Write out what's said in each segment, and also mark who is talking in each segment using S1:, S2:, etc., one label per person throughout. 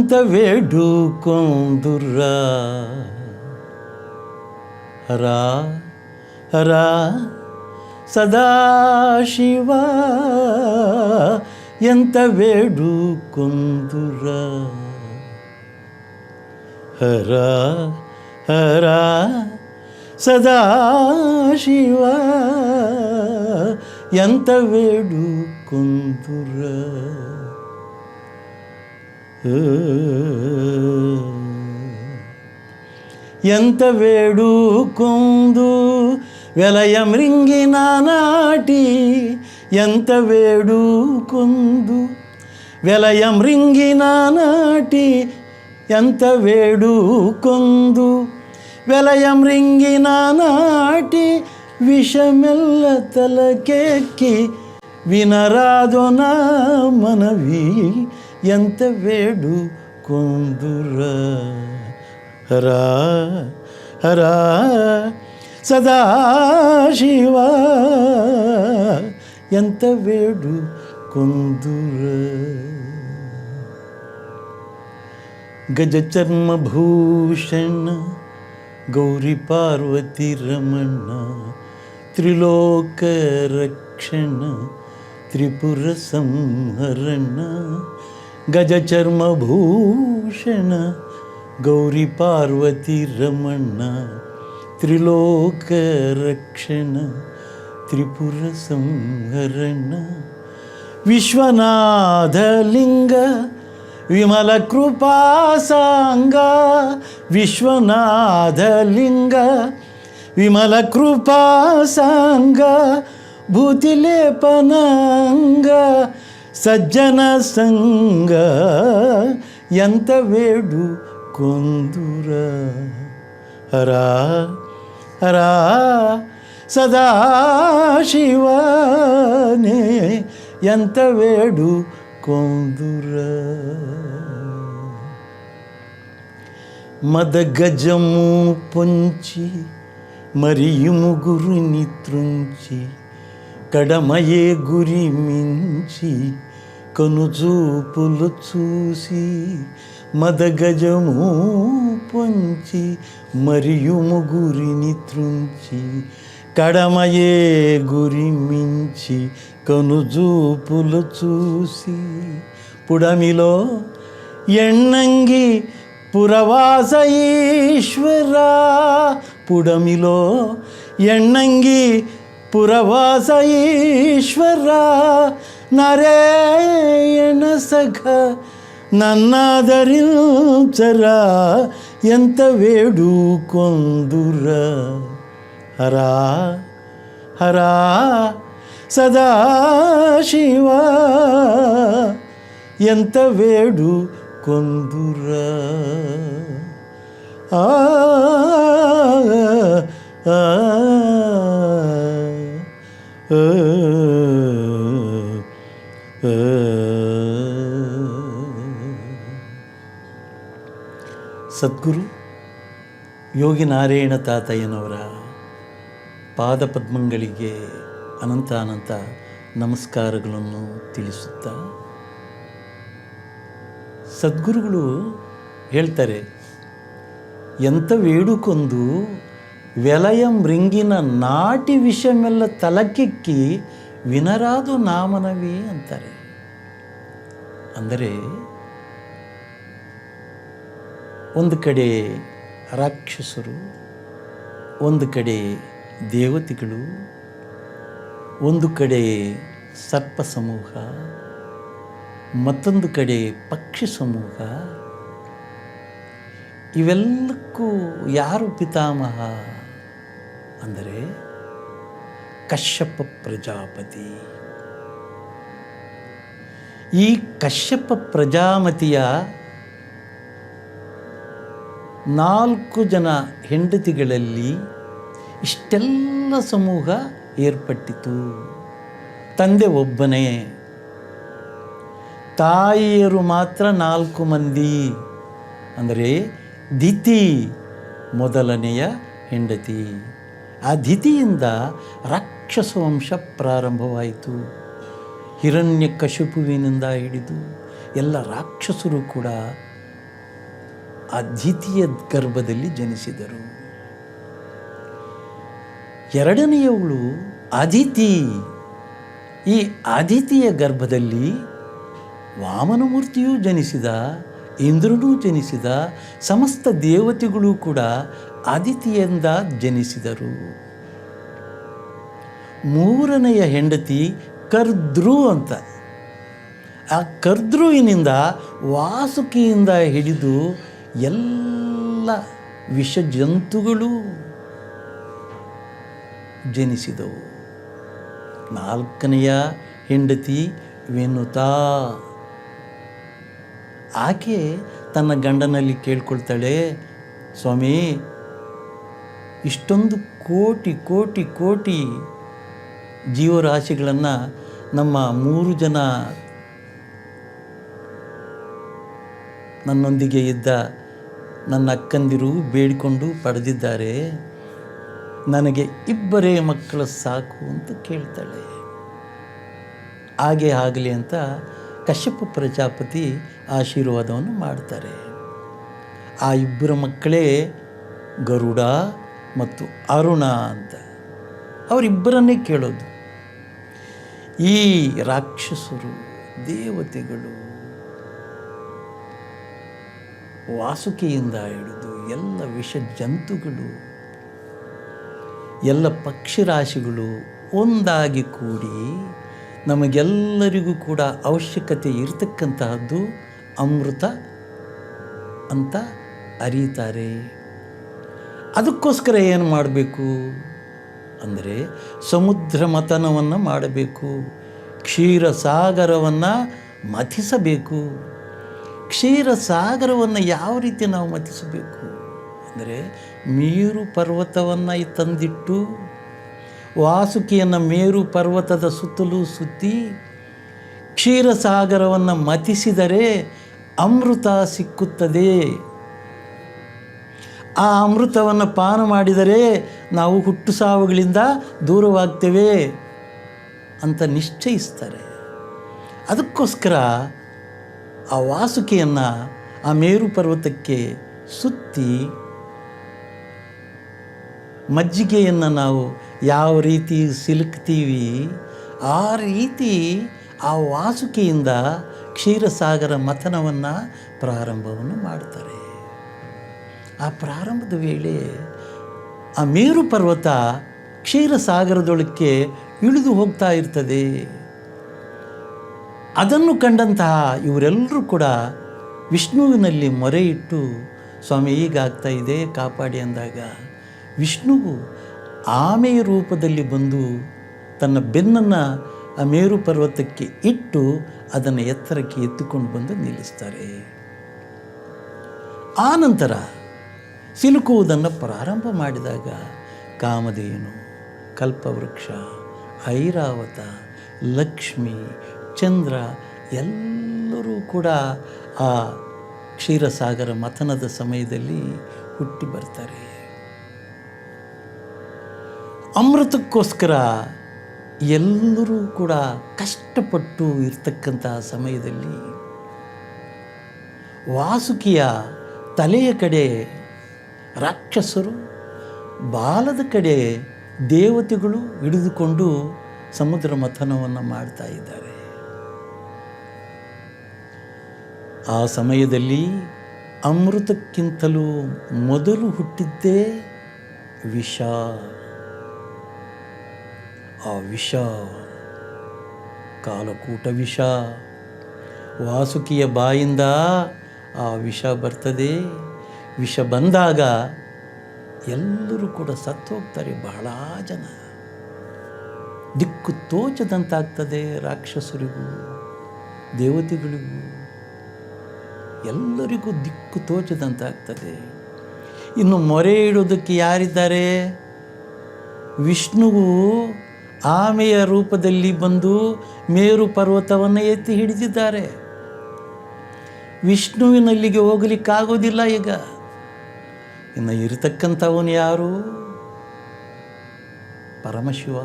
S1: ఎంత వేడుకొందురా హరా హరా సదాశివ ఎంత వేడుకొందురా హరా హరా సదాశివ ఎంత వేడుకొందురా ఎంత వేడుకొందు వెలయం రింగిన నాటి ఎంత వేడుకొందు వెలయం రింగిన నాటి ఎంత వేడుకొందు వెలయం రింగిన నాటి విషమెల్ల తలకెక్కి వినరాదు నా మనవి ఎంత వేడు కొందురా. హరా హరా సదాశివ ఎంత వేడు కొందురా. గజ చర్మభూషణ గౌరీ పార్వతి రమణ త్రిలోక రక్షణ త్రిపుర సంహరణ గజచర్మభూషణ గౌరీ పార్వతి రమణ త్రిలోక రక్షణ త్రిపుర సంహరణ విశ్వనాథలింగ సజ్జన సంగ ఎంత వేడు కొందురా. హరా హరా సదాశివనే ఎంత వేడు కొందురా. మదగజము పొంచి మరియు ముగురుని త్రుంచి కడమయే గురి మించి కనుచూపులు చూసి మదగజము పొంచి మరియు ముగురిని త్రుంచి కడమయే గురి మించి కనుజూపులు చూసి పుడమిలో ఎన్నంగి పురవాస ఈశ్వరా పుడమిలో ఎన్నంగి ಪುರವಾಸ ಈಶ್ವರ, ನರೇಯಣ ಸಖ ನನ್ನಾದರಿಂಚರ ಎಂತ ವೇಡು ಕೊಂದುರ. ಹರ ಹರ, ಸದಾ ಶಿವ, ಎಂತ ವೇಡು ಕೊಂದುರ. ಆ. ಸದ್ಗುರು ಯೋಗಿ ನಾರಾಯಣ ತಾತಯ್ಯನವರ ಪಾದಪದ್ಮಗಳಿಗೆ ಅನಂತ ಅನಂತ ನಮಸ್ಕಾರಗಳನ್ನು ತಿಳಿಸುತ್ತಾ ಸದ್ಗುರುಗಳು ಹೇಳ್ತಾರೆ ಎಂಥ ವೇಡುಕೊಂದು వెలయం రింగిన నాటి విషయమెల్ల ತಲಕ್ಕೆಕ್ಕಿ ವಿನರಾದು ನಾಮನವಿ ಅಂತಾರೆ ಅಂದರೆ ಒಂದು ಕಡೆ ರಾಕ್ಷಸರು ಒಂದು ಕಡೆ ದೇವತೆಗಳು ಒಂದು ಕಡೆ ಸರ್ಪ ಸಮೂಹ ಮತ್ತೊಂದು ಕಡೆ ಪಕ್ಷಿ ಸಮೂಹ ಇವೆಲ್ಲಕ್ಕೂ ಯಾರು ಪಿತಾಮಹ ಅಂದರೆ ಕಶ್ಯಪ ಪ್ರಜಾಪತಿ. ಈ ಕಶ್ಯಪ ಪ್ರಜಾಮತಿಯ ನಾಲ್ಕು ಜನ ಹೆಂಡತಿಗಳಲ್ಲಿ ಇಷ್ಟೆಲ್ಲ ಸಮೂಹ ಏರ್ಪಟ್ಟಿತು. ತಂದೆ ಒಬ್ಬನೇ. ತಾಯಿಯರು ಮಾತ್ರ ನಾಲ್ಕು ಮಂದಿ. ಅಂದರೆ ದಿತಿ ಮೊದಲನೆಯ ಹೆಂಡತಿ. ಆ ರಾಕ್ಷಸ ವಂಶ ಪ್ರಾರಂಭವಾಯಿತು. ಹಿರಣ್ಯ ಕಶುಪುವಿನಿಂದ ಹಿಡಿದು ಎಲ್ಲ ರಾಕ್ಷಸರು ಕೂಡ ಅದ್ವಿತೀಯ ಗರ್ಭದಲ್ಲಿ ಜನಿಸಿದರು. ಎರಡನೆಯವಳು ಅದಿತಿ ಈ ಅದಿತಿಯ ಗರ್ಭದಲ್ಲಿ ವಾಮನಮೂರ್ತಿಯೂ ಜನಿಸಿದ, ಇಂದ್ರನೂ ಜನಿಸಿದ, ಸಮಸ್ತ ದೇವತೆಗಳು ಕೂಡ ಅದಿತಿಯಿಂದ ಜನಿಸಿದರು. ಮೂರನೆಯ ಹೆಂಡತಿ ಕರ್ದ್ರು ಅಂತ. ಆ ಕರ್ದ್ರುವಿನಿಂದ ವಾಸುಕಿಯಿಂದ ಹಿಡಿದು ಎಲ್ಲ ವಿಷ ಜಂತುಗಳು ಜನಿಸಿದವು. ನಾಲ್ಕನೆಯ ಹೆಂಡತಿ ವೆನುತಾ ಆಕೆ ತನ್ನ ಗಂಡನಲ್ಲಿ ಕೇಳ್ಕೊಳ್ತಾಳೆ, ಸ್ವಾಮಿ ಇಷ್ಟೊಂದು ಕೋಟಿ ಕೋಟಿ ಕೋಟಿ ಜೀವರಾಶಿಗಳನ್ನು ನಮ್ಮ ಮೂರು ಜನ ನನ್ನೊಂದಿಗೆ ಇದ್ದ ನನ್ನ ಅಕ್ಕಂದಿರು ಬೇಡಿಕೊಂಡು ಪಡೆದಿದ್ದಾರೆ. ನನಗೆ ಇಬ್ಬರೇ ಮಕ್ಕಳು ಸಾಕು ಅಂತ ಕೇಳ್ತಾಳೆ. ಹಾಗೆ ಆಗಲಿ ಅಂತ ಕಶ್ಯಪ ಪ್ರಜಾಪತಿ ಆಶೀರ್ವಾದವನ್ನು ಮಾಡ್ತಾರೆ. ಆ ಇಬ್ಬರ ಮಕ್ಕಳೇ ಗರುಡ ಮತ್ತು ಅರುಣ ಅಂತ. ಅವರಿಬ್ಬರನ್ನೇ ಕೇಳೋದು. ಈ ರಾಕ್ಷಸರು, ದೇವತೆಗಳು ವಾಸುಕಿಯಿಂದ ಹಿಡಿದು ಎಲ್ಲ ವಿಷ ಜಂತುಗಳು ಎಲ್ಲ ಪಕ್ಷಿರಾಶಿಗಳು ಒಂದಾಗಿ ಕೂಡಿ ನಮಗೆಲ್ಲರಿಗೂ ಕೂಡ ಅವಶ್ಯಕತೆ ಇರತಕ್ಕಂತಹದ್ದು ಅಮೃತ ಅಂತ ಅರೀತಾರೆ. ಅದಕ್ಕೋಸ್ಕರ ಏನು ಮಾಡಬೇಕು? ಅಂದರೆ ಸಮುದ್ರ ಮತನವನ್ನು ಮಾಡಬೇಕು, ಕ್ಷೀರಸಾಗರವನ್ನು ಮಥಿಸಬೇಕು. ಕ್ಷೀರಸಾಗರವನ್ನು ಯಾವ ರೀತಿ ನಾವು ಮಥಿಸಬೇಕು? ಅಂದರೆ ಮೇರು ಪರ್ವತವನ್ನು ತಂದಿಟ್ಟು, ವಾಸುಕಿಯನ್ನು ಮೇರು ಪರ್ವತದ ಸುತ್ತಲೂ ಸುತ್ತಿ, ಕ್ಷೀರಸಾಗರವನ್ನು ಮಥಿಸಿದರೆ ಅಮೃತ ಸಿಕ್ಕುತ್ತದೆ. ಆ ಅಮೃತವನ್ನು ಪಾನ ಮಾಡಿದರೆ ನಾವು ಹುಟ್ಟು ಸಾವುಗಳಿಂದ ದೂರವಾಗ್ತೇವೆ ಅಂತ ನಿಶ್ಚಯಿಸ್ತಾರೆ. ಅದಕ್ಕೋಸ್ಕರ ಆ ವಾಸುಕೆಯನ್ನು ಆ ಮೇರು ಪರ್ವತಕ್ಕೆ ಸುತ್ತಿ ಮಜ್ಜಿಗೆಯನ್ನು ನಾವು ಯಾವ ರೀತಿ ಸಿಲುಕ್ತೀವಿ, ಆ ರೀತಿ ಆ ವಾಸುಕಿಯಿಂದ ಕ್ಷೀರಸಾಗರ ಮಥನವನ್ನು ಪ್ರಾರಂಭವನ್ನು ಮಾಡ್ತಾರೆ. ಆ ಪ್ರಾರಂಭದ ವೇಳೆ ಆ ಮೇರು ಪರ್ವತ ಕ್ಷೀರಸಾಗರದೊಳಕ್ಕೆ ಇಳಿದು ಹೋಗ್ತಾ ಇರ್ತದೆ. ಅದನ್ನು ಕಂಡಂತಹ ಇವರೆಲ್ಲರೂ ಕೂಡ ವಿಷ್ಣುವಿನಲ್ಲಿ ಮೊರೆ ಇಟ್ಟು, ಸ್ವಾಮಿ ಈಗಾಗ್ತಾ ಇದೆ, ಕಾಪಾಡಿ ಅಂದಾಗ ವಿಷ್ಣುವು ಆಮೆಯ ರೂಪದಲ್ಲಿ ಬಂದು ತನ್ನ ಬೆನ್ನನ್ನು ಆ ಮೇರು ಪರ್ವತಕ್ಕೆ ಇಟ್ಟು ಅದನ್ನು ಎತ್ತರಕ್ಕೆ ಎತ್ತುಕೊಂಡು ಬಂದು ನಿಲ್ಲಿಸ್ತಾರೆ. ಆನಂತರ ನಂತರ ಸಿಲುಕುವುದನ್ನು ಪ್ರಾರಂಭ ಮಾಡಿದಾಗ ಕಾಮಧೇನು, ಕಲ್ಪವೃಕ್ಷ, ಐರಾವತ, ಲಕ್ಷ್ಮಿ, ಚಂದ್ರ ಎಲ್ಲರೂ ಕೂಡ ಆ ಕ್ಷೀರಸಾಗರ ಮಥನದ ಸಮಯದಲ್ಲಿ ಹುಟ್ಟಿ ಬರ್ತಾರೆ. ಅಮೃತಕ್ಕೋಸ್ಕರ ಎಲ್ಲರೂ ಕೂಡ ಕಷ್ಟಪಟ್ಟು ಇರ್ತಕ್ಕಂತಹ ಸಮಯದಲ್ಲಿ ವಾಸುಕಿಯ ತಲೆಯ ಕಡೆ ರಾಕ್ಷಸರು ಬಾಲದ ಕಡೆ ದೇವತೆಗಳು ಹಿಡಿದುಕೊಂಡು ಸಮುದ್ರ ಮಥನವನ್ನು ಮಾಡ್ತಾ ಇದ್ದಾರೆ. ಆ ಸಮಯದಲ್ಲಿ ಅಮೃತಕ್ಕಿಂತಲೂ ಮೊದಲು ಹುಟ್ಟಿದ್ದೇ ವಿಷ. ಆ ವಿಷ, ಕಾಲಕೂಟ ವಿಷ, ವಾಸುಕಿಯ ಬಾಯಿಂದ ಆ ವಿಷ ಬರ್ತದೆ. ವಿಷ ಬಂದಾಗ ಎಲ್ಲರೂ ಕೂಡ ಸತ್ತು ಹೋಗ್ತಾರೆ ಬಹಳ ಜನ. ದಿಕ್ಕು ತೋಚದಂತಾಗ್ತದೆ ರಾಕ್ಷಸರಿಗೂ, ದೇವತೆಗಳಿಗೂ. ಎಲ್ಲರಿಗೂ ದಿಕ್ಕು ತೋಚದಂತಾಗ್ತದೆ. ಇನ್ನು ಮೊರೆ ಇಡೋದಕ್ಕೆ ಯಾರಿದ್ದಾರೆ? ವಿಷ್ಣುವು ಆಮೆಯ ರೂಪದಲ್ಲಿ ಬಂದು ಮೇರು ಪರ್ವತವನ್ನು ಎತ್ತಿ ಹಿಡಿದಿದ್ದಾರೆ. ವಿಷ್ಣುವಿನಲ್ಲಿಗೆ ಹೋಗಲಿಕ್ಕಾಗೋದಿಲ್ಲ ಈಗ. ಇನ್ನು ಇರತಕ್ಕಂಥವನು ಯಾರು? ಪರಮಶಿವ.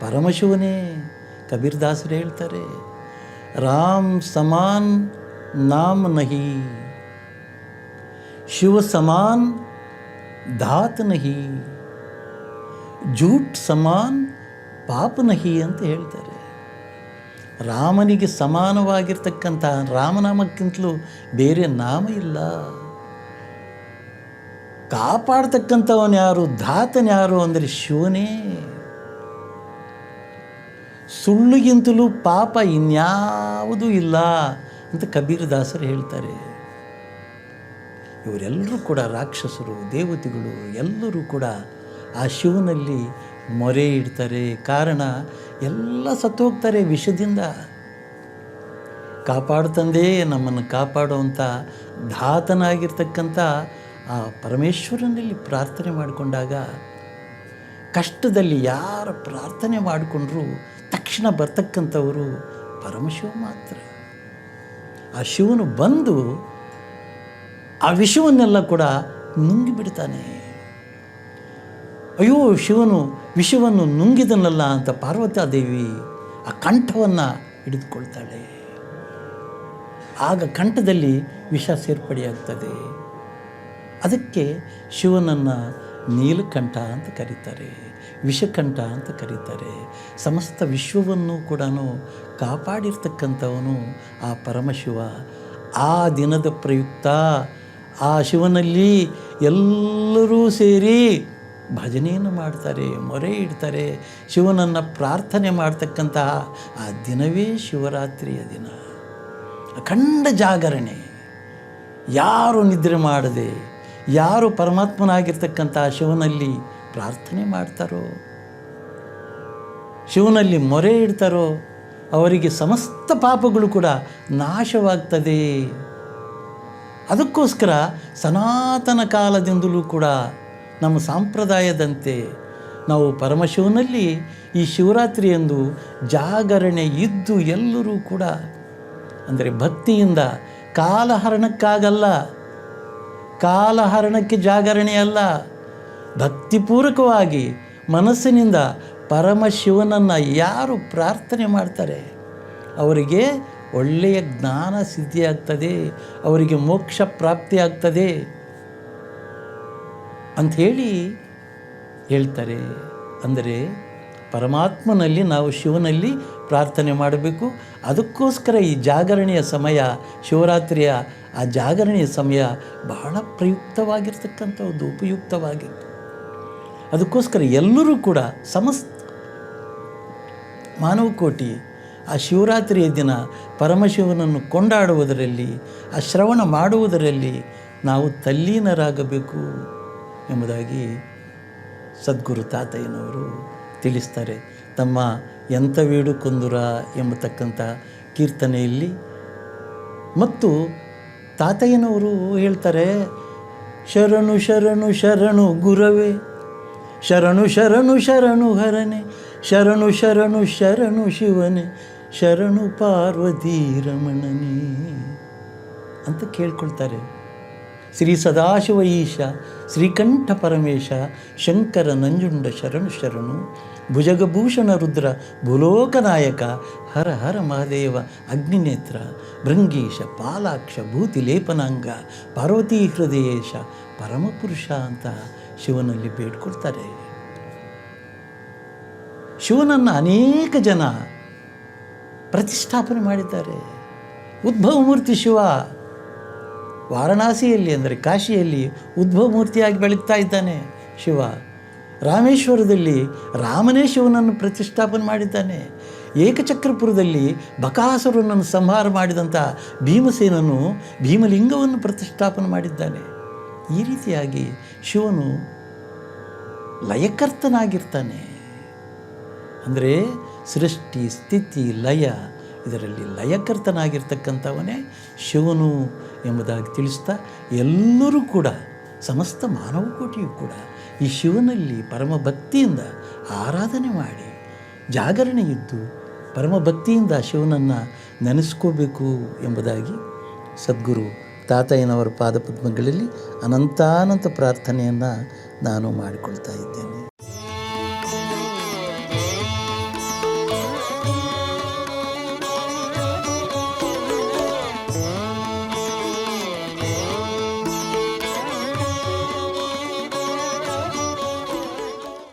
S1: ಪರಮಶಿವನೇ, ಕಬೀರ್ದಾಸರು ಹೇಳ್ತಾರೆ, ರಾಮ್ ಸಮಾನ್ ನಾಮ್ ನಹಿ, ಶಿವ ಸಮಾನ್ ಧಾತ್ ನಹಿ, ಜೂಟ್ ಸಮಾನ್ ಪಾಪ ನಹಿ ಅಂತ ಹೇಳ್ತಾರೆ. ರಾಮನಿಗೆ ಸಮಾನವಾಗಿರ್ತಕ್ಕಂಥ ರಾಮನಾಮಕ್ಕಿಂತಲೂ ಬೇರೆ ನಾಮ ಇಲ್ಲ. ಕಾಪಾಡ್ತಕ್ಕಂಥವನು ಯಾರು, ಧಾತನ ಯಾರು ಅಂದರೆ ಶಿವನೇ. ಸುಳ್ಳುಗಿಂತಲೂ ಪಾಪ ಇನ್ಯಾವುದೂ ಇಲ್ಲ ಅಂತ ಕಬೀರದಾಸರು ಹೇಳ್ತಾರೆ. ಇವರೆಲ್ಲರೂ ಕೂಡ ರಾಕ್ಷಸರು, ದೇವತೆಗಳು ಎಲ್ಲರೂ ಕೂಡ ಆ ಶಿವನಲ್ಲಿ ಮೊರೆ ಇಡ್ತಾರೆ. ಕಾರಣ ಎಲ್ಲ ಸತ್ತು ಹೋಗ್ತಾರೆ ವಿಷದಿಂದ. ಕಾಪಾಡ್ತಂದೇ ನಮ್ಮನ್ನು ಕಾಪಾಡುವಂಥ ಧಾತನಾಗಿರ್ತಕ್ಕಂಥ ಆ ಪರಮೇಶ್ವರನಲ್ಲಿ ಪ್ರಾರ್ಥನೆ ಮಾಡಿಕೊಂಡಾಗ ಕಷ್ಟದಲ್ಲಿ ಯಾರು ಪ್ರಾರ್ಥನೆ ಮಾಡಿಕೊಂಡ್ರೂ ತಕ್ಷಣ ಬರ್ತಕ್ಕಂಥವರು ಪರಮಶಿವ ಮಾತ್ರ. ಆ ಶಿವನು ಬಂದು ಆ ವಿಷವನ್ನೆಲ್ಲ ಕೂಡ ನುಂಗಿಬಿಡ್ತಾನೆ. ಅಯ್ಯೋ ಶಿವನು, ವಿಷವನ್ನು ನುಂಗಿದನಲ್ಲ ಅಂತ ಪಾರ್ವತಾದೇವಿ ಆ ಕಂಠವನ್ನು ಹಿಡಿದುಕೊಳ್ತಾಳೆ. ಆಗ ಕಂಠದಲ್ಲಿ ವಿಷ ಸೇರ್ಪಡೆಯಾಗ್ತದೆ. ಅದಕ್ಕೆ ಶಿವನನ್ನು ನೀಲಕಂಠ ಅಂತ ಕರೀತಾರೆ, ವಿಷಕಂಠ ಅಂತ ಕರೀತಾರೆ. ಸಮಸ್ತ ವಿಶ್ವವನ್ನು ಕೂಡ ಕಾಪಾಡಿರ್ತಕ್ಕಂಥವನು ಆ ಪರಮಶಿವ. ಆ ದಿನದ ಪ್ರಯುಕ್ತ ಆ ಶಿವನಲ್ಲಿ ಎಲ್ಲರೂ ಸೇರಿ ಭಜನೆಯನ್ನು ಮಾಡ್ತಾರೆ, ಮೊರೆ ಇಡ್ತಾರೆ. ಶಿವನನ್ನು ಪ್ರಾರ್ಥನೆ ಮಾಡ್ತಕ್ಕಂತಹ ಆ ದಿನವೇ ಶಿವರಾತ್ರಿಯ ದಿನ. ಅಖಂಡ ಜಾಗರಣೆ. ಯಾರು ನಿದ್ರೆ ಮಾಡದೆ ಯಾರು ಪರಮಾತ್ಮನಾಗಿರ್ತಕ್ಕಂಥ ಶಿವನಲ್ಲಿ ಪ್ರಾರ್ಥನೆ ಮಾಡ್ತಾರೋ, ಶಿವನಲ್ಲಿ ಮೊರೆ ಇಡ್ತಾರೋ, ಅವರಿಗೆ ಸಮಸ್ತ ಪಾಪಗಳು ಕೂಡ ನಾಶವಾಗ್ತದೆ. ಅದಕ್ಕೋಸ್ಕರ ಸನಾತನ ಕಾಲದಿಂದಲೂ ಕೂಡ ನಮ್ಮ ಸಂಪ್ರದಾಯದಂತೆ ನಾವು ಪರಮಶಿವನಲ್ಲಿ ಈ ಶಿವರಾತ್ರಿಯಂದು ಜಾಗರಣೆ ಇದ್ದು ಎಲ್ಲರೂ ಕೂಡ, ಅಂದರೆ ಭಕ್ತಿಯಿಂದ ಕಾಲಹರಣಕ್ಕಾಗಲ್ಲ ಕಾಲಹರಣಕ್ಕೆ ಜಾಗರಣೆ ಅಲ್ಲ ಭಕ್ತಿಪೂರ್ವಕವಾಗಿ ಮನಸ್ಸಿನಿಂದ ಪರಮಶಿವನನ್ನು ಯಾರು ಪ್ರಾರ್ಥನೆ ಮಾಡ್ತಾರೆ? ಅವರಿಗೆ ಒಳ್ಳೆಯ ಜ್ಞಾನ ಸಿದ್ಧಿಯಾಗ್ತದೆ, ಅವರಿಗೆ ಮೋಕ್ಷ ಪ್ರಾಪ್ತಿಯಾಗ್ತದೆ ಅಂಥೇಳಿ ಹೇಳ್ತಾರೆ. ಅಂದರೆ ಪರಮಾತ್ಮನಲ್ಲಿ ನಾವು ಶಿವನಲ್ಲಿ ಪ್ರಾರ್ಥನೆ ಮಾಡಬೇಕು. ಅದಕ್ಕೋಸ್ಕರ ಈ ಜಾಗರಣೆಯ ಸಮಯ, ಶಿವರಾತ್ರಿಯ ಆ ಜಾಗರಣೆಯ ಸಮಯ ಬಹಳ ಪ್ರಯುಕ್ತವಾಗಿರ್ತಕ್ಕಂಥದ್ದು ಉಪಯುಕ್ತವಾಗಿತ್ತು. ಅದಕ್ಕೋಸ್ಕರ ಎಲ್ಲರೂ ಕೂಡ ಸಮಸ್ತ ಮಾನವಕೋಟಿ ಆ ಶಿವರಾತ್ರಿಯ ದಿನ ಪರಮಶಿವನನ್ನು ಕೊಂಡಾಡುವುದರಲ್ಲಿ, ಆ ಶ್ರವಣ ಮಾಡುವುದರಲ್ಲಿ ನಾವು ತಲ್ಲೀನರಾಗಬೇಕು ಎಂಬುದಾಗಿ ಸದ್ಗುರು ತಾತಯ್ಯನವರು ತಿಳಿಸ್ತಾರೆ. ತಮ್ಮ ಎಂಥವೀಡು ಕೊಂದುರ ಎಂಬತಕ್ಕಂಥ ಕೀರ್ತನೆಯಲ್ಲಿ. ಮತ್ತು ತಾತಯ್ಯನವರು ಹೇಳ್ತಾರೆ, ಶರಣು ಶರಣು ಶರಣು ಗುರವೇ, ಶರಣು ಶರಣು ಶರಣು ಹರನೆ, ಶರಣು ಶರಣು ಶರಣು ಶಿವನೇ, ಶರಣು ಪಾರ್ವತಿ ರಮಣನೇ ಅಂತ ಕೇಳ್ಕೊಳ್ತಾರೆ. ಶ್ರೀ ಸದಾಶಿವ ಈಶ, ಶ್ರೀಕಂಠ ಪರಮೇಶ, ಶಂಕರ ನಂಜುಂಡ ಶರಣು ಶರಣು ಭುಜಗಭೂಷಣ ರುದ್ರ ಭೂಲೋಕನಾಯಕ ಹರ ಹರ ಮಹಾದೇವ, ಅಗ್ನಿನೇತ್ರ, ಭೃಂಗೀಶ, ಪಾಲಾಕ್ಷ, ಭೂತಿ ಲೇಪನಾಂಗ, ಪಾರ್ವತೀ ಹೃದಯೇಶ ಪರಮಪುರುಷ ಅಂತ ಶಿವನಲ್ಲಿ ಬೇಡ್ಕೊಳ್ತಾರೆ. ಶಿವನನ್ನು ಅನೇಕ ಜನ ಪ್ರತಿಷ್ಠಾಪನೆ ಮಾಡಿದ್ದಾರೆ. ಉದ್ಭವ ಮೂರ್ತಿ ಶಿವ ವಾರಣಾಸಿಯಲ್ಲಿ, ಅಂದರೆ ಕಾಶಿಯಲ್ಲಿ ಉದ್ಭವ ಮೂರ್ತಿಯಾಗಿ ಬೆಳಗ್ತಾ ಇದ್ದಾನೆ ಶಿವ. ರಾಮೇಶ್ವರದಲ್ಲಿ ರಾಮನೇ ಶಿವನನ್ನು ಪ್ರತಿಷ್ಠಾಪನೆ ಮಾಡಿದ್ದಾನೆ. ಏಕಚಕ್ರಪುರದಲ್ಲಿ ಬಕಾಸುರನನ್ನು ಸಂಹಾರ ಮಾಡಿದಂಥ ಭೀಮಸೇನನು ಭೀಮಲಿಂಗವನ್ನು ಪ್ರತಿಷ್ಠಾಪನೆ ಮಾಡಿದ್ದಾನೆ. ಈ ರೀತಿಯಾಗಿ ಶಿವನು ಲಯಕರ್ತನಾಗಿರ್ತಾನೆ. ಅಂದರೆ ಸೃಷ್ಟಿ, ಸ್ಥಿತಿ, ಲಯ, ಇದರಲ್ಲಿ ಲಯಕರ್ತನಾಗಿರ್ತಕ್ಕಂಥವನೇ ಶಿವನು ಎಂಬುದಾಗಿ ತಿಳಿಸ್ತಾ ಎಲ್ಲರೂ ಕೂಡ, ಸಮಸ್ತ ಮಾನವಕೋಟಿಯು ಕೂಡ ಈ ಶಿವನಲ್ಲಿ ಪರಮ ಭಕ್ತಿಯಿಂದ ಆರಾಧನೆ ಮಾಡಿ ಜಾಗರಣೆ ಇದ್ದು ಪರಮ ಭಕ್ತಿಯಿಂದ ಶಿವನನ್ನು ನೆನೆಸ್ಕೋಬೇಕು ಎಂಬುದಾಗಿ ಸದ್ಗುರು ತಾತಯ್ಯನವರ ಪಾದಪದ್ಮಗಳಲ್ಲಿ ಅನಂತಾನಂತ ಪ್ರಾರ್ಥನೆಯನ್ನು ನಾನು ಮಾಡಿಕೊಳ್ತಾ ಇದ್ದೇನೆ.